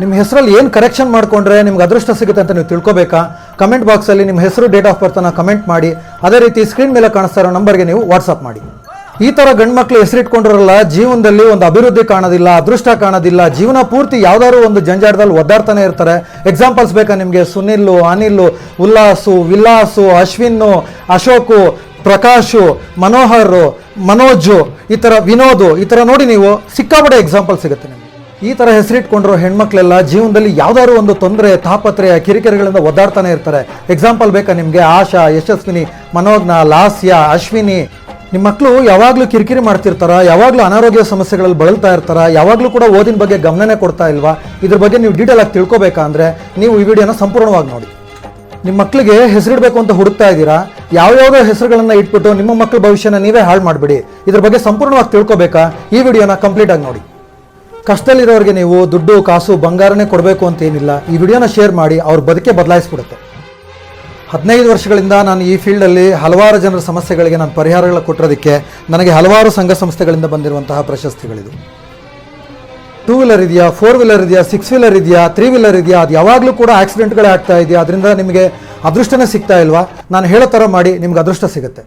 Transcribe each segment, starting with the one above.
ನಿಮ್ಮ ಹೆಸರಲ್ಲಿ ಏನು ಕರೆಕ್ಷನ್ ಮಾಡಿಕೊಂಡ್ರೆ ನಿಮ್ಗೆ ಅದೃಷ್ಟ ಸಿಗುತ್ತೆ ಅಂತ ನೀವು ತಿಳ್ಕೊಬೇಕಾ? ಕಮೆಂಟ್ ಬಾಕ್ಸಲ್ಲಿ ನಿಮ್ಮ ಹೆಸರು ಡೇಟ್ ಆಫ್ ಬರ್ತನ ಕಮೆಂಟ್ ಮಾಡಿ. ಅದೇ ರೀತಿ ಸ್ಕ್ರೀನ್ ಮೇಲೆ ಕಾಣಿಸ್ತಾ ಇರೋ ನಂಬರ್ಗೆ ನೀವು ವಾಟ್ಸಪ್ ಮಾಡಿ. ಈ ಥರ ಗಂಡು ಮಕ್ಕಳು ಹೆಸರಿಟ್ಕೊಂಡಿರಲ್ಲ, ಜೀವನದಲ್ಲಿ ಒಂದು ಅಭಿವೃದ್ಧಿ ಕಾಣೋದಿಲ್ಲ, ಅದೃಷ್ಟ ಕಾಣೋದಿಲ್ಲ, ಜೀವನ ಪೂರ್ತಿ ಯಾವ್ದಾದ್ರು ಒಂದು ಜಂಜಾಟದಲ್ಲಿ ಒದ್ದಾಡ್ತಾನೆ ಇರ್ತಾರೆ. ಎಕ್ಸಾಂಪಲ್ಸ್ ಬೇಕಾ ನಿಮಗೆ? ಸುನಿಲ್ಲು, ಅನಿಲ್ಲು, ಉಲ್ಲಾಸು ವಿಲ್ಲಾಸು ಅಶ್ವಿನ್ನು, ಅಶೋಕು, ಪ್ರಕಾಶು, ಮನೋಹರ್, ಮನೋಜು, ಈ ಥರ ವಿನೋದು, ಈ ಥರ ನೋಡಿ ನೀವು ಸಿಕ್ಕಾಪಟ್ಟೆ ಎಕ್ಸಾಂಪಲ್ ಸಿಗುತ್ತೆ ನಿಮಗೆ. ಈ ಥರ ಹೆಸರಿಟ್ಕೊಂಡಿರೋ ಹೆಣ್ಮಕ್ಳೆಲ್ಲ ಜೀವನದಲ್ಲಿ ಯಾವ್ದಾದ್ರು ಒಂದು ತೊಂದರೆ, ತಾಪತ್ರಯ, ಕಿರಿಕಿರಿಗಳಿಂದ ಒದ್ದಾಡ್ತಾನೆ ಇರ್ತಾರೆ. ಎಕ್ಸಾಂಪಲ್ ಬೇಕಾ ನಿಮಗೆ? ಆಶಾ, ಯಶಸ್ವಿನಿ, ಮನೋಜ್ನ, ಲಾಸ್ಯ, ಅಶ್ವಿನಿ. ನಿಮ್ಮ ಮಕ್ಕಳು ಯಾವಾಗಲೂ ಕಿರಿಕಿರಿ ಮಾಡ್ತಿರ್ತಾರ, ಯಾವಾಗಲೂ ಅನಾರೋಗ್ಯ ಸಮಸ್ಯೆಗಳಲ್ಲಿ ಬಳಲ್ತಾ ಇರ್ತಾರ, ಯಾವಾಗಲೂ ಕೂಡ ಓದಿನ ಬಗ್ಗೆ ಗಮನನೇ ಕೊಡ್ತಾ ಇಲ್ವಾ? ಇದ್ರ ಬಗ್ಗೆ ನೀವು ಡೀಟೇಲ್ ಆಗಿ ತಿಳ್ಕೊಬೇಕಾ ಅಂದರೆ ನೀವು ಈ ವಿಡಿಯೋನ ಸಂಪೂರ್ಣವಾಗಿ ನೋಡಿ. ನಿಮ್ಮ ಮಕ್ಕಳಿಗೆ ಹೆಸರಿಡಬೇಕು ಅಂತ ಹುಡುಕ್ತಾ ಇದ್ದೀರಾ? ಯಾವ್ಯಾವ ಹೆಸರುಗಳನ್ನು ಇಟ್ಬಿಟ್ಟು ನಿಮ್ಮ ಮಕ್ಕಳ ಭವಿಷ್ಯನ ನೀವೇ ಹಾಳು ಮಾಡಬೇಡಿ. ಇದ್ರ ಬಗ್ಗೆ ಸಂಪೂರ್ಣವಾಗಿ ತಿಳ್ಕೊಬೇಕಾ? ಈ ವಿಡಿಯೋನ ಕಂಪ್ಲೀಟ್ ಆಗಿ ನೋಡಿ. ಕಷ್ಟದಲ್ಲಿರೋರಿಗೆ ನೀವು ದುಡ್ಡು, ಕಾಸು, ಬಂಗಾರನೇ ಕೊಡಬೇಕು ಅಂತ ಏನಿಲ್ಲ. ಈ ವಿಡಿಯೋನ ಶೇರ್ ಮಾಡಿ, ಅವ್ರ ಬದುಕೆ ಬದಲಾಯಿಸ್ಬಿಡುತ್ತೆ. ಹದಿನೈದು ವರ್ಷಗಳಿಂದ ನಾನು ಈ ಫೀಲ್ಡಲ್ಲಿ ಹಲವಾರು ಜನರ ಸಮಸ್ಯೆಗಳಿಗೆ ನಾನು ಪರಿಹಾರಗಳ ಕೊಟ್ಟಿರೋದಕ್ಕೆ ನನಗೆ ಹಲವಾರು ಸಂಘ ಸಂಸ್ಥೆಗಳಿಂದ ಬಂದಿರುವಂತಹ ಪ್ರಶಸ್ತಿಗಳಿದು. ಟೂ ವೀಲರ್ ಇದೆಯಾ ಫೋರ್ ವೀಲರ್ ಇದೆಯಾ ಸಿಕ್ಸ್ ವೀಲರ್ ಇದೆಯಾ ತ್ರೀ ವೀಲರ್ ಇದೆಯಾ, ಅದು ಯಾವಾಗಲೂ ಕೂಡ ಆಕ್ಸಿಡೆಂಟ್ಗಳೇ ಆಗ್ತಾ ಇದೆಯಾ? ಅದರಿಂದ ನಿಮಗೆ ಅದೃಷ್ಟನೇ ಸಿಗ್ತಾ ಇಲ್ವಾ? ನಾನು ಹೇಳೋ ಥರ ಮಾಡಿ ನಿಮ್ಗೆ ಅದೃಷ್ಟ ಸಿಗುತ್ತೆ.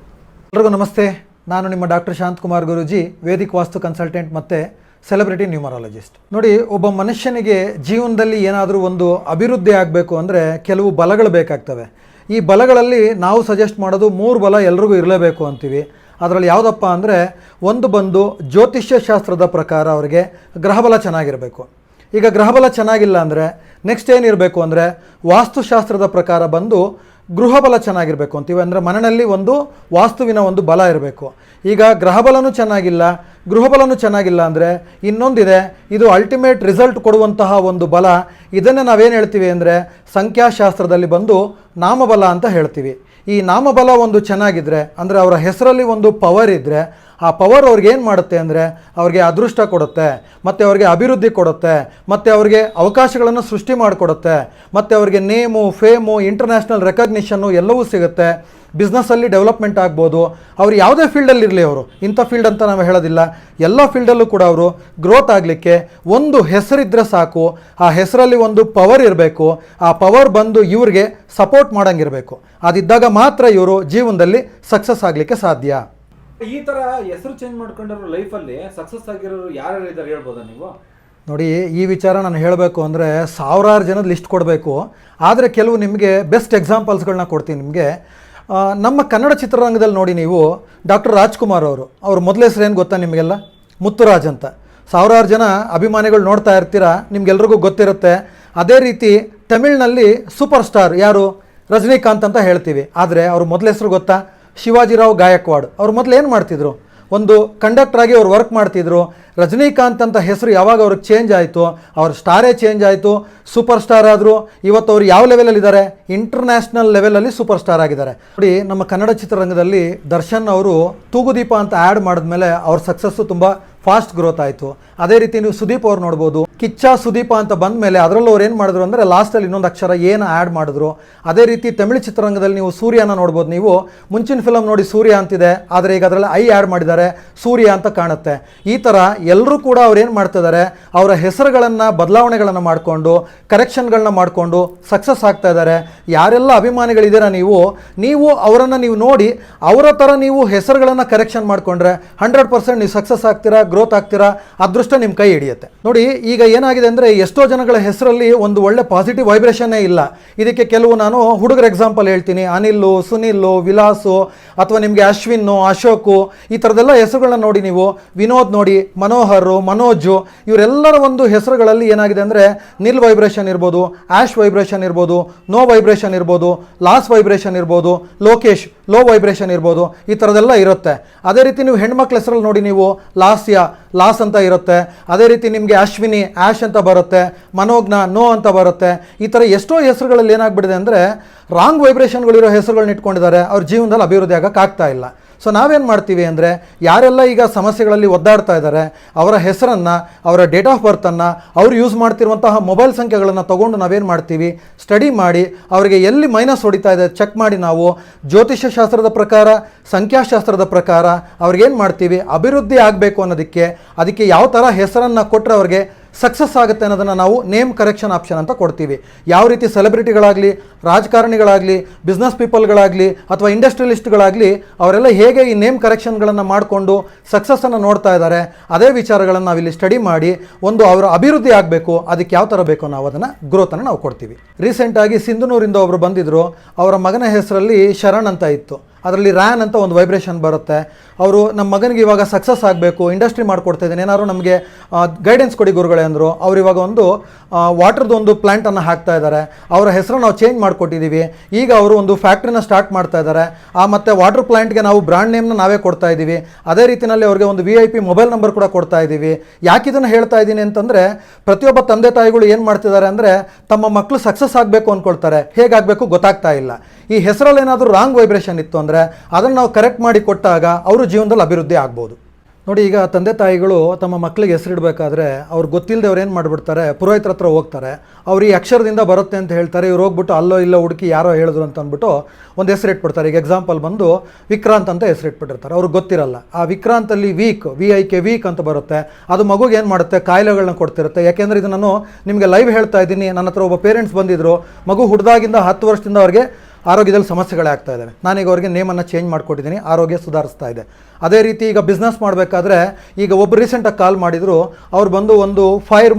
ಎಲ್ರಿಗೂ ನಮಸ್ತೆ. ನಾನು ನಿಮ್ಮ doctor Shantakumar Guruji, vedic vastu consultant ಮತ್ತು ಸೆಲೆಬ್ರಿಟಿ ನ್ಯೂಮರಾಲಜಿಸ್ಟ್ ನೋಡಿ, ಒಬ್ಬ ಮನುಷ್ಯನಿಗೆ ಜೀವನದಲ್ಲಿ ಏನಾದರೂ ಒಂದು ಅಭಿವೃದ್ಧಿ ಆಗಬೇಕು ಅಂದರೆ ಕೆಲವು ಬಲಗಳು ಬೇಕಾಗ್ತವೆ. ಈ ಬಲಗಳಲ್ಲಿ ನಾವು ಸಜೆಸ್ಟ್ ಮಾಡೋದು ಮೂರು ಬಲ ಎಲ್ರಿಗೂ ಇರಲೇಬೇಕು ಅಂತೀವಿ. ಅದರಲ್ಲಿ ಯಾವುದಪ್ಪ ಅಂದರೆ ಒಂದು ಬಂದು ಜ್ಯೋತಿಷ್ಯ ಶಾಸ್ತ್ರದ ಪ್ರಕಾರ ಅವರಿಗೆ ಗ್ರಹಬಲ ಚೆನ್ನಾಗಿರಬೇಕು. ಈಗ ಗ್ರಹಬಲ ಚೆನ್ನಾಗಿಲ್ಲ ಅಂದರೆ ನೆಕ್ಸ್ಟ್ ಏನಿರಬೇಕು ಅಂದರೆ ವಾಸ್ತುಶಾಸ್ತ್ರದ ಪ್ರಕಾರ ಬಂದು ಗೃಹಬಲ ಚೆನ್ನಾಗಿರಬೇಕು ಅಂತೀವಿ. ಅಂದರೆ ಮನೆಯಲ್ಲಿ ಒಂದು ವಾಸ್ತುವಿನ ಒಂದು ಬಲ ಇರಬೇಕು. ಈಗ ಗ್ರಹಬಲನೂ ಚೆನ್ನಾಗಿಲ್ಲ, ಗೃಹಬಲನೂ ಚೆನ್ನಾಗಿಲ್ಲ ಅಂದರೆ ಇನ್ನೊಂದಿದೆ, ಇದು ಅಲ್ಟಿಮೇಟ್ ರಿಸಲ್ಟ್ ಕೊಡುವಂತಹ ಒಂದು ಬಲ. ಇದನ್ನು ನಾವೇನು ಹೇಳ್ತೀವಿ ಅಂದರೆ ಸಂಖ್ಯಾಶಾಸ್ತ್ರದಲ್ಲಿ ಬಂದು ನಾಮಬಲ ಅಂತ ಹೇಳ್ತೀವಿ. ಈ ನಾಮಬಲ ಒಂದು ಚೆನ್ನಾಗಿದ್ದರೆ ಅಂದರೆ ಅವರ ಹೆಸರಲ್ಲಿ ಒಂದು ಪವರ್ ಇದ್ದರೆ ಆ ಪವರ್ ಅವ್ರಿಗೆ ಏನು ಮಾಡುತ್ತೆ ಅಂದರೆ ಅವ್ರಿಗೆ ಅದೃಷ್ಟ ಕೊಡುತ್ತೆ, ಮತ್ತು ಅವ್ರಿಗೆ ಅಭಿವೃದ್ಧಿ ಕೊಡುತ್ತೆ, ಮತ್ತು ಅವ್ರಿಗೆ ಅವಕಾಶಗಳನ್ನು ಸೃಷ್ಟಿ ಮಾಡಿಕೊಡುತ್ತೆ, ಮತ್ತು ಅವ್ರಿಗೆ ನೇಮು ಫೇಮು ಇಂಟರ್ನ್ಯಾಷನಲ್ ರೆಕಗ್ನಿಷನ್ನು ಎಲ್ಲವೂ ಸಿಗುತ್ತೆ. ಬಿಸ್ನೆಸ್ಸಲ್ಲಿ ಡೆವಲಪ್ಮೆಂಟ್ ಆಗ್ಬೋದು. ಅವ್ರು ಯಾವುದೇ ಫೀಲ್ಡಲ್ಲಿ ಇರಲಿ ಅವರು. ಇಂಥ ಫೀಲ್ಡ್ ಅಂತ ನಾವು ಹೇಳೋದಿಲ್ಲ. ಎಲ್ಲ ಫೀಲ್ಡಲ್ಲೂ ಕೂಡ ಅವರು ಗ್ರೋತ್ ಆಗಲಿಕ್ಕೆ ಒಂದು ಹೆಸರಿದ್ದರೆ ಸಾಕು. ಆ ಹೆಸರಲ್ಲಿ ಒಂದು ಪವರ್ ಇರಬೇಕು. ಆ ಪವರ್ ಬಂದು ಇವ್ರಿಗೆ ಸಪೋರ್ಟ್ ಮಾಡೋಂಗಿರಬೇಕು. ಅದಿದ್ದಾಗ ಮಾತ್ರ ಇವರು ಜೀವನದಲ್ಲಿ ಸಕ್ಸಸ್ ಆಗಲಿಕ್ಕೆ ಸಾಧ್ಯ. ಈ ತರ ಹೆಸರು ಚೇಂಜ್ ಮಾಡ್ಕೊಂಡಿರೋ ಲೈಫಲ್ಲಿ ಸಕ್ಸಸ್ ಆಗಿರೋರು ಯಾರ್ಯಾರು ಇದ್ದಾರೆ ಹೇಳ್ಬೋದಾ ನೀವು? ನೋಡಿ, ಈ ವಿಚಾರ ನಾನು ಹೇಳಬೇಕು ಅಂದರೆ ಸಾವಿರಾರು ಜನದ ಲಿಸ್ಟ್ ಕೊಡಬೇಕು. ಆದರೆ ಕೆಲವು ನಿಮಗೆ ಬೆಸ್ಟ್ ಎಕ್ಸಾಂಪಲ್ಸ್ಗಳನ್ನ ಕೊಡ್ತೀನಿ ನಿಮಗೆ. ನಮ್ಮ ಕನ್ನಡ ಚಿತ್ರರಂಗದಲ್ಲಿ ನೋಡಿ ನೀವು ಡಾಕ್ಟರ್ ರಾಜ್ಕುಮಾರ್ ಅವರು. ಅವ್ರ ಮೊದಲ ಹೆಸರು ಏನು ಗೊತ್ತಾ ನಿಮಗೆಲ್ಲ? ಮುತ್ತುರಾಜ್ ಅಂತ. ಸಾವಿರಾರು ಜನ ಅಭಿಮಾನಿಗಳು ನೋಡ್ತಾ ಇರ್ತೀರಾ? ನಿಮ್ಗೆಲ್ರಿಗೂ ಗೊತ್ತಿರುತ್ತೆ. ಅದೇ ರೀತಿ ತಮಿಳ್ನಲ್ಲಿ ಸೂಪರ್ ಸ್ಟಾರ್ ಯಾರು? ರಜನಿಕಾಂತ್ ಅಂತ ಹೇಳ್ತೀವಿ. ಆದರೆ ಅವ್ರ ಮೊದಲ ಹೆಸರು ಗೊತ್ತಾ? ಶಿವಾಜಿರಾವ್ ಗಾಯಕ್ವಾಡ್. ಅವ್ರು ಮೊದಲು ಏನು ಮಾಡ್ತಿದ್ರು? ಒಂದು ಕಂಡಕ್ಟರ್ ಆಗಿ ಅವ್ರು ವರ್ಕ್ ಮಾಡ್ತಿದ್ರು. ರಜನಿಕಾಂತ್ ಅಂತ ಹೆಸರು ಯಾವಾಗ ಅವ್ರಿಗೆ ಚೇಂಜ್ ಆಯಿತು, ಅವ್ರ ಸ್ಟಾರೇ ಚೇಂಜ್ ಆಯಿತು ಸೂಪರ್ ಸ್ಟಾರ್ ಆದರು, ಇವತ್ತು ಅವ್ರು ಯಾವ ಲೆವೆಲಲ್ಲಿ ಇದ್ದಾರೆ? ಇಂಟರ್ನ್ಯಾಷನಲ್ ಲೆವೆಲಲ್ಲಿ ಸೂಪರ್ ಸ್ಟಾರ್ ಆಗಿದ್ದಾರೆ. ನೋಡಿ, ನಮ್ಮ ಕನ್ನಡ ಚಿತ್ರರಂಗದಲ್ಲಿ ದರ್ಶನ್ ಅವರು ತೂಗುದೀಪ ಅಂತ ಆ್ಯಡ್ ಮಾಡಿದ್ಮೇಲೆ ಅವ್ರ ಸಕ್ಸಸ್ಸು ತುಂಬ ಫಾಸ್ಟ್ ಗ್ರೋತ್ ಆಯಿತು. ಅದೇ ರೀತಿ ನೀವು ಸುದೀಪ್ ಅವ್ರು ನೋಡ್ಬೋದು. ಕಿಚ್ಚ ಸುದೀಪ ಅಂತ ಬಂದ ಮೇಲೆ ಅದರಲ್ಲೂ ಅವ್ರು ಏನು ಮಾಡಿದ್ರು ಅಂದರೆ ಲಾಸ್ಟಲ್ಲಿ ಇನ್ನೊಂದು ಅಕ್ಷರ ಏನು ಆ್ಯಡ್ ಮಾಡಿದ್ರು. ಅದೇ ರೀತಿ ತಮಿಳು ಚಿತ್ರರಂಗದಲ್ಲಿ ನೀವು ಸೂರ್ಯನ ನೋಡ್ಬೋದು ನೀವು. ಮುಂಚಿನ ಫಿಲಮ್ ನೋಡಿ ಸೂರ್ಯ ಅಂತಿದೆ, ಆದರೆ ಈಗ ಅದರಲ್ಲಿ ಐ ಆ್ಯಡ್ ಮಾಡಿದ್ದಾರೆ, ಸೂರ್ಯ ಅಂತ ಕಾಣುತ್ತೆ. ಈ ಥರ ಎಲ್ಲರೂ ಕೂಡ ಅವ್ರು ಏನು ಮಾಡ್ತಿದ್ದಾರೆ ಅವರ ಹೆಸರುಗಳನ್ನು, ಬದಲಾವಣೆಗಳನ್ನು ಮಾಡಿಕೊಂಡು ಕರೆಕ್ಷನ್ಗಳನ್ನ ಮಾಡಿಕೊಂಡು ಸಕ್ಸಸ್ ಆಗ್ತಾ ಇದ್ದಾರೆ ಯಾರೆಲ್ಲ ಅಭಿಮಾನಿಗಳಿದ್ದೀರಾ ನೀವು ನೀವು ಅವರನ್ನು ನೀವು ನೋಡಿ ಅವರ ಥರ ನೀವು ಹೆಸರುಗಳನ್ನು ಕರೆಕ್ಷನ್ ಮಾಡಿಕೊಂಡ್ರೆ ಹಂಡ್ರೆಡ್ ಪರ್ಸೆಂಟ್ ನೀವು ಸಕ್ಸಸ್ ಆಗ್ತೀರಾ ಗ್ರೋತ್ ಆಗ್ತೀರಾ, ಅದೃಷ್ಟ ನಿಮ್ಮ ಕೈ ಹಿಡಿಯುತ್ತೆ. ನೋಡಿ, ಈಗ ಏನಾಗಿದೆ ಅಂದರೆ ಎಷ್ಟೋ ಜನಗಳ ಹೆಸರಲ್ಲಿ ಒಂದು ಒಳ್ಳೆ ಪಾಸಿಟಿವ್ ವೈಬ್ರೇಷನ್ನೇ ಇಲ್ಲ. ಇದಕ್ಕೆ ಕೆಲವು ನಾನು ಹುಡುಗರ ಎಕ್ಸಾಂಪಲ್ ಹೇಳ್ತೀನಿ. ಅನಿಲ್ಲು, ಸುನಿಲ್ಲು, ವಿಲಾಸು, ಅಥವಾ ನಿಮಗೆ ಅಶ್ವಿನ್ನು, ಅಶೋಕು, ಈ ಥರದ್ದೆಲ್ಲ ಹೆಸರುಗಳನ್ನ ನೋಡಿ ನೀವು, ವಿನೋದ್ ನೋಡಿ ಮನೋಹರ್, ಮನೋಜು, ಇವರೆಲ್ಲರ ಒಂದು ಹೆಸರುಗಳಲ್ಲಿ ಏನಾಗಿದೆ ಅಂದರೆ ನಿಲ್ ವೈಬ್ರೇಷನ್ ಇರ್ಬೋದು, ಆಶ್ ವೈಬ್ರೇಷನ್ ಇರ್ಬೋದು, ನೋ ವೈಬ್ರೇಷನ್ ಇರ್ಬೋದು, ಲಾಸ್ ವೈಬ್ರೇಷನ್ ಇರ್ಬೋದು, ಲೋಕೇಶ್. ಲೋ ವೈಬ್ರೇಷನ್ ಇರ್ಬೋದು, ಈ ಥರದೆಲ್ಲ ಇರುತ್ತೆ. ಅದೇ ರೀತಿ ನೀವು ಹೆಣ್ಮಕ್ಳ ಹೆಸರಲ್ಲಿ ನೋಡಿ ನೀವು ಲಾಸ್ಯ, ಲಾಸ್ ಅಂತ ಇರುತ್ತೆ. ಅದೇ ರೀತಿ ನಿಮಗೆ ಅಶ್ವಿನಿ ಆ್ಯಶ್ ಅಂತ ಬರುತ್ತೆ, ಮನೋಜ್ಞ, ನೋ ಅಂತ ಬರುತ್ತೆ. ಈ ಥರ ಎಷ್ಟೋ ಹೆಸರುಗಳಲ್ಲಿ ಏನಾಗ್ಬಿಟ್ಟಿದೆ ಅಂದರೆ ರಾಂಗ್ ವೈಬ್ರೇಷನ್ಗಳಿರೋ ಹೆಸರುಗಳನ್ನ ಇಟ್ಕೊಂಡಿದ್ದಾರೆ, ಅವ್ರ ಜೀವನದಲ್ಲಿ ಅಭಿವೃದ್ಧಿ ಆಗೋಕ್ಕಾಗ್ತಾ ಇಲ್ಲ. ಸೊ ನಾವೇನು ಮಾಡ್ತೀವಿ ಅಂದರೆ, ಯಾರೆಲ್ಲ ಈಗ ಸಮಸ್ಯೆಗಳಲ್ಲಿ ಒದ್ದಾಡ್ತಾ ಇದ್ದಾರೆ, ಅವರ ಹೆಸರನ್ನು, ಅವರ ಡೇಟ್ ಆಫ್ ಬರ್ತನ್ನು ಅವರು ಯೂಸ್ ಮಾಡ್ತಿರುವಂತಹ ಮೊಬೈಲ್ ಸಂಖ್ಯೆಗಳನ್ನು ತೊಗೊಂಡು ನಾವೇನು ಮಾಡ್ತೀವಿ? ಸ್ಟಡಿ ಮಾಡಿ, ಅವರಿಗೆ ಎಲ್ಲಿ ಮೈನಸ್ ಹೊಡಿತಾ ಇದೆ ಚೆಕ್ ಮಾಡಿ ನಾವು, ಜ್ಯೋತಿಷ್ಯ ಶಾಸ್ತ್ರದ ಪ್ರಕಾರ, ಸಂಖ್ಯಾಶಾಸ್ತ್ರದ ಪ್ರಕಾರ ಅವ್ರಿಗೇನು ಮಾಡ್ತೀವಿ? ಅಭಿವೃದ್ಧಿ ಆಗಬೇಕು ಅನ್ನೋದಕ್ಕೆ, ಅದಕ್ಕೆ ಯಾವ ಥರ ಹೆಸರನ್ನು ಕೊಟ್ಟರೆ ಅವ್ರಿಗೆ ಸಕ್ಸಸ್ ಆಗುತ್ತೆ ಅನ್ನೋದನ್ನು ನಾವು ನೇಮ್ ಕರೆಕ್ಷನ್ ಆಪ್ಷನ್ ಅಂತ ಕೊಡ್ತೀವಿ. ಯಾವ ರೀತಿ ಸೆಲೆಬ್ರಿಟಿಗಳಾಗಲಿ ರಾಜಕಾರಣಿಗಳಾಗಲಿ ಬಿಸ್ನೆಸ್ ಪೀಪಲ್ಗಳಾಗಲಿ ಅಥವಾ ಇಂಡಸ್ಟ್ರಿಯಲಿಸ್ಟ್ಗಳಾಗಲಿ ಅವರೆಲ್ಲ ಹೇಗೆ ಈ ನೇಮ್ ಕರೆಕ್ಷನ್ಗಳನ್ನು ಮಾಡಿಕೊಂಡು ಸಕ್ಸಸ್ಸನ್ನು ನೋಡ್ತಾ ಇದ್ದಾರೆ, ಅದೇ ವಿಚಾರಗಳನ್ನು ನಾವಿಲ್ಲಿ ಸ್ಟಡಿ ಮಾಡಿ ಒಂದು ಅವರ ಅಭಿವೃದ್ಧಿ ಆಗಬೇಕು, ಅದಕ್ಕೆ ಯಾವ ಥರ ಬೇಕೋ ನಾವು ಅದನ್ನು ಗ್ರೋತನ್ನು ನಾವು ಕೊಡ್ತೀವಿ. ರೀಸೆಂಟಾಗಿ ಸಿಂಧನೂರಿಂದ ಒಬ್ಬರು ಬಂದಿದ್ದರು ಅವರ ಮಗನ ಹೆಸರಲ್ಲಿ ಶರಣ್ ಅಂತ ಇತ್ತು. ಅದರಲ್ಲಿ ರ್ಯಾನ್ ಅಂತ ಒಂದು ವೈಬ್ರೇಷನ್ ಬರುತ್ತೆ. ಅವರು ನಮ್ಮ ಮಗನಿಗೆ ಇವಾಗ ಸಕ್ಸಸ್ ಆಗಬೇಕು ಇಂಡಸ್ಟ್ರಿ ಮಾಡಿಕೊಡ್ತಾ ಇದ್ದೀನಿ, ಏನಾದ್ರು ನಮಗೆ ಗೈಡೆನ್ಸ್ ಕೊಡಿ ಗುರುಗಳೇ ಅಂದರು. ಅವ್ರು ಇವಾಗ ಒಂದು ವಾಟರ್ದು ಒಂದು ಪ್ಲ್ಯಾಂಟನ್ನು ಹಾಕ್ತಾ ಇದ್ದಾರೆ. ಅವರ ಹೆಸರು ನಾವು ಚೇಂಜ್ ಮಾಡಿಕೊಟ್ಟಿದ್ದೀವಿ. ಈಗ ಅವರು ಒಂದು ಫ್ಯಾಕ್ಟ್ರಿನ ಸ್ಟಾರ್ಟ್ ಮಾಡ್ತಾ ಇದ್ದಾರೆ. ಆ, ಮತ್ತು ವಾಟರ್ ಪ್ಲ್ಯಾಂಟ್ಗೆ ನಾವು ಬ್ರ್ಯಾಂಡ್ ನೇಮ್ನ ನಾವೇ ಕೊಡ್ತಾ ಇದ್ದೀವಿ. ಅದೇ ರೀತಿಯಲ್ಲಿ ಅವ್ರಿಗೆ ಒಂದು V I P mobile number ಕೂಡ ಕೊಡ್ತಾ ಇದ್ದೀವಿ. ಯಾಕೆ ಇದನ್ನು ಹೇಳ್ತಾ ಇದ್ದೀನಿ ಅಂತಂದರೆ, ಪ್ರತಿಯೊಬ್ಬ ತಂದೆ ತಾಯಿಗಳು ಏನು ಮಾಡ್ತಿದ್ದಾರೆ ಅಂದರೆ, ತಮ್ಮ ಮಕ್ಕಳು ಸಕ್ಸಸ್ ಆಗಬೇಕು ಅಂದ್ಕೊಳ್ತಾರೆ ಹೇಗಾಗಬೇಕು ಗೊತ್ತಾಗ್ತಾ ಇಲ್ಲ. ಈ ಹೆಸರಲ್ಲಿ ಏನಾದರೂ ರಾಂಗ್ ವೈಬ್ರೇಷನ್ ಇತ್ತು ಅಂದರೆ ಅದನ್ನು ನಾವು ಕರೆಕ್ಟ್ ಮಾಡಿ ಕೊಟ್ಟಾಗ ಅವರು ಜೀವನದಲ್ಲಿ ಅಭಿವೃದ್ಧಿ ಆಗ್ಬೋದು. ನೋಡಿ, ಈಗ ತಂದೆ ತಾಯಿಗಳು ತಮ್ಮ ಮಕ್ಕಳಿಗೆ ಹೆಸರಿಡಬೇಕಾದ್ರೆ ಅವ್ರು ಗೊತ್ತಿಲ್ಲದೆ ಅವ್ರು ಏನು ಮಾಡಿಬಿಡ್ತಾರೆ, ಪುರೋಹಿತರ ಹತ್ರ ಹೋಗ್ತಾರೆ. ಅವ್ರು ಈ ಅಕ್ಷರದಿಂದ ಬರುತ್ತೆ ಅಂತ ಹೇಳ್ತಾರೆ, ಇವ್ರು ಹೋಗ್ಬಿಟ್ಟು ಅಲ್ಲೋ ಇಲ್ಲೋ ಹುಡುಕಿ ಯಾರೋ ಹೇಳಿದ್ರು ಅಂತ ಅಂದ್ಬಿಟ್ಟು ಒಂದು ಹೆಸರಿಟ್ಬಿಡ್ತಾರೆ ಈಗ ಎಕ್ಸಾಂಪಲ್ ಬಂದು ವಿಕ್ರಾಂತ್ ಅಂತ ಹೆಸರಿಟ್ಬಿಟ್ಟಿರ್ತಾರೆ ಅವ್ರಿಗೆ ಗೊತ್ತಿರಲ್ಲ. ಆ ವಿಕ್ರಾಂತಲ್ಲಿ week V I K week ಅಂತ ಬರುತ್ತೆ. ಅದು ಮಗುಗೆ ಏನು ಮಾಡುತ್ತೆ? ಕಾಯಿಲೆಗಳನ್ನ ಕೊಡ್ತಿರುತ್ತೆ. ಯಾಕೆಂದರೆ ಇದು ನಾನು ನಿಮಗೆ ಲೈವ್ ಹೇಳ್ತಾ ಇದ್ದೀನಿ. ನನ್ನ ಹತ್ರ ಒಬ್ಬ ಪೇರೆಂಟ್ಸ್ ಬಂದಿದ್ದರು ಮಗು ಹುಡ್ದಾಗಿಂದ ಹತ್ತು ವರ್ಷದಿಂದ ಅವ್ರಿಗೆ ಆರೋಗ್ಯದಲ್ಲಿ ಸಮಸ್ಯೆಗಳೇ ಆಗ್ತಾ ಇದ್ದಾವೆ. ನಾನೀಗ ಅವರಿಗೆ ನೇಮನ್ನು ಚೇಂಜ್ ಮಾಡಿಕೊಟ್ಟಿದ್ದೀನಿ, ಆರೋಗ್ಯ ಸುಧಾರಿಸ್ತಾ ಇದೆ. ಅದೇ ರೀತಿ ಈಗ ಬಿಸ್ನೆಸ್ ಮಾಡಬೇಕಾದ್ರೆ ಈಗ ಒಬ್ಬರು ರೀಸೆಂಟಾಗಿ ಕಾಲ್ ಮಾಡಿದರು, ಅವ್ರು ಬಂದು ಒಂದು ಫೈರ್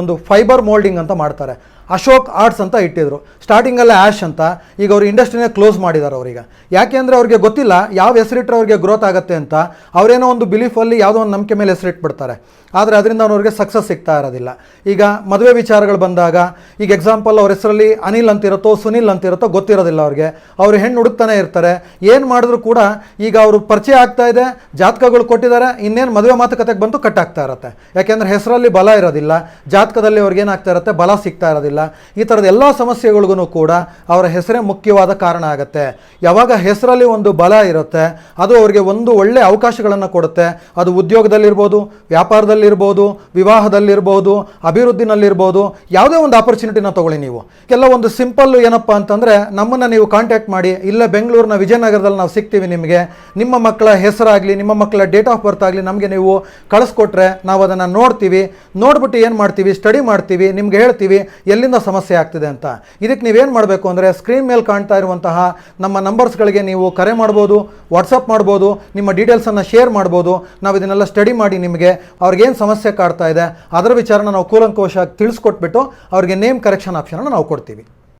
ಒಂದು ಫೈಬರ್ ಮೋಲ್ಡಿಂಗ್ ಅಂತ ಮಾಡ್ತಾರೆ. ಅಶೋಕ್ ಆರ್ಟ್ಸ್ ಅಂತ ಇಟ್ಟಿದ್ರು. ಸ್ಟಾರ್ಟಿಂಗಲ್ಲ ಆ್ಯಶ್ ಅಂತ. ಈಗ ಅವರು ಇಂಡಸ್ಟ್ರಿನೇ ಕ್ಲೋಸ್ ಮಾಡಿದ್ದಾರೆ ಅವರಿಗೆ. ಯಾಕೆ ಅಂದರೆ ಅವ್ರಿಗೆ ಗೊತ್ತಿಲ್ಲ ಯಾವ ಹೆಸರಿಟ್ಟರೆ ಅವ್ರಿಗೆ ಗ್ರೋತ್ ಆಗುತ್ತೆ ಅಂತ. ಅವರೇನೋ ಒಂದು ಬಿಲೀಫಲ್ಲಿ ಯಾವುದೋ ಒಂದು ನಂಬಿಕೆ ಮೇಲೆ ಹೆಸರಿಟ್ಬಿಡ್ತಾರೆ. ಆದರೆ ಅದರಿಂದ ಅವ್ರಿಗೆ ಸಕ್ಸಸ್ ಸಿಗ್ತಾ ಇರೋದಿಲ್ಲ. ಈಗ ಮದುವೆ ವಿಚಾರಗಳು ಬಂದಾಗ, ಈಗ ಎಕ್ಸಾಂಪಲ್ ಅವ್ರ ಹೆಸರಲ್ಲಿ ಅನಿಲ್ ಅಂತಿರುತ್ತೋ, ಸುನಿಲ್ ಅಂತಿರುತ್ತೋ ಗೊತ್ತಿರೋದಿಲ್ಲ ಅವ್ರಿಗೆ. ಅವರು ಹೆಣ್ಣು ಹುಡುಕ್ತಾನೆ ಇರ್ತಾರೆ. ಏನು ಮಾಡಿದ್ರು ಕೂಡ ಈಗ ಅವರು ಪರಿಚಯ ಆಗ್ತಾ ಇದೆ, ಜಾತಕಗಳು ಕೊಟ್ಟಿದ್ದಾರೆ, ಇನ್ನೇನು ಮದುವೆ ಮಾತುಕತೆಗೆ ಬಂತು ಕಟ್ ಆಗ್ತಾ ಇರುತ್ತೆ. ಯಾಕೆಂದರೆ ಹೆಸರಲ್ಲಿ ಬಲ ಇರೋದಿಲ್ಲ. ಜಾತಕದಲ್ಲಿ ಅವ್ರಿಗೆ ಏನಾಗ್ತಾ ಇರುತ್ತೆ? ಬಲ ಸಿಗ್ತಾ ಇರೋದಿಲ್ಲ. ಈ ಥರದ ಎಲ್ಲ ಸಮಸ್ಯೆಗಳಿಗೂ ಕೂಡ ಅವರ ಹೆಸರೇ ಮುಖ್ಯವಾದ ಕಾರಣ ಆಗುತ್ತೆ. ಯಾವಾಗ ಹೆಸರಲ್ಲಿ ಒಂದು ಬಲ ಇರುತ್ತೆ, ಅದು ಅವರಿಗೆ ಒಂದು ಒಳ್ಳೆಯ ಅವಕಾಶಗಳನ್ನು ಕೊಡುತ್ತೆ. ಅದು ಉದ್ಯೋಗದಲ್ಲಿರ್ಬೋದು, ವ್ಯಾಪಾರದಲ್ಲಿರ್ಬೋದು, ವಿವಾಹದಲ್ಲಿರ್ಬೋದು, ಅಭಿವೃದ್ಧಿನಲ್ಲಿರ್ಬೋದು, ಯಾವುದೇ ಒಂದು ಆಪರ್ಚುನಿಟಿನ ತಗೊಳ್ಳಿ ನೀವು. ಕೆಲವೊಂದು ಒಂದು ಸಿಂಪಲ್ ಏನಪ್ಪ ಅಂತಂದರೆ, ನಮ್ಮನ್ನು ನೀವು ಕಾಂಟ್ಯಾಕ್ಟ್ ಮಾಡಿ, ಇಲ್ಲೇ ಬೆಂಗಳೂರಿನ ವಿಜಯನಗರದಲ್ಲಿ ನಾವು ಸಿಗ್ತೀವಿ ನಿಮಗೆ. ನಿಮ್ಮ ಮಕ್ಕಳ ಹೆಸರಾಗಲಿ, ನಿಮ್ಮ ಮಕ್ಕಳ ಡೇಟ್ ಆಫ್ ಬರ್ತ್ ಆಗಲಿ ನಮಗೆ ನೀವು ಕಳಿಸ್ಕೊಟ್ರೆ ನಾವು ಅದನ್ನು ನೋಡ್ತೀವಿ. ನೋಡ್ಬಿಟ್ಟು ಏನು ಮಾಡ್ತೀವಿ? ಸ್ಟಡಿ ಮಾಡ್ತೀವಿ, ನಿಮ್ಗೆ ಹೇಳ್ತೀವಿ. ಎಲ್ಲಿಂದ ಸಮಸ್ಯೆ ಆಗ್ತಿದೆ ಅಂತ. ಇದಕ್ಕೆ ನೀವೇನು ಮಾಡಬೇಕು ಅಂದರೆ ಸ್ಕ್ರೀನ್ ಮೇಲೆ ಕಾಣ್ತಾ ಇರುವಂತಹ ನಮ್ಮ ನಂಬರ್ಸ್ಗಳಿಗೆ ನೀವು ಕರೆ ಮಾಡ್ಬೋದು ವಾಟ್ಸಪ್ ಮಾಡ್ಬೋದು, ನಿಮ್ಮ ಡೀಟೇಲ್ಸನ್ನು ಶೇರ್ ಮಾಡ್ಬೋದು. ನಾವು ಇದನ್ನೆಲ್ಲ ಸ್ಟಡಿ ಮಾಡಿ ನಿಮಗೆ ಅವ್ರಿಗೇನು ಸಮಸ್ಯೆ ಕಾಡ್ತಾ ಇದೆ, ಅದರ ವಿಚಾರನ ನಾವು ಕೂಲಂಕೋಶ ತಿಳಿಸ್ಕೊಟ್ಬಿಟ್ಟು ಅವ್ರಿಗೆ ನೇಮ್ ಕರೆಕ್ಷನ್ ಆಪ್ಷನನ್ನು ನಾವು ಕೊಡ್ತೀವಿ.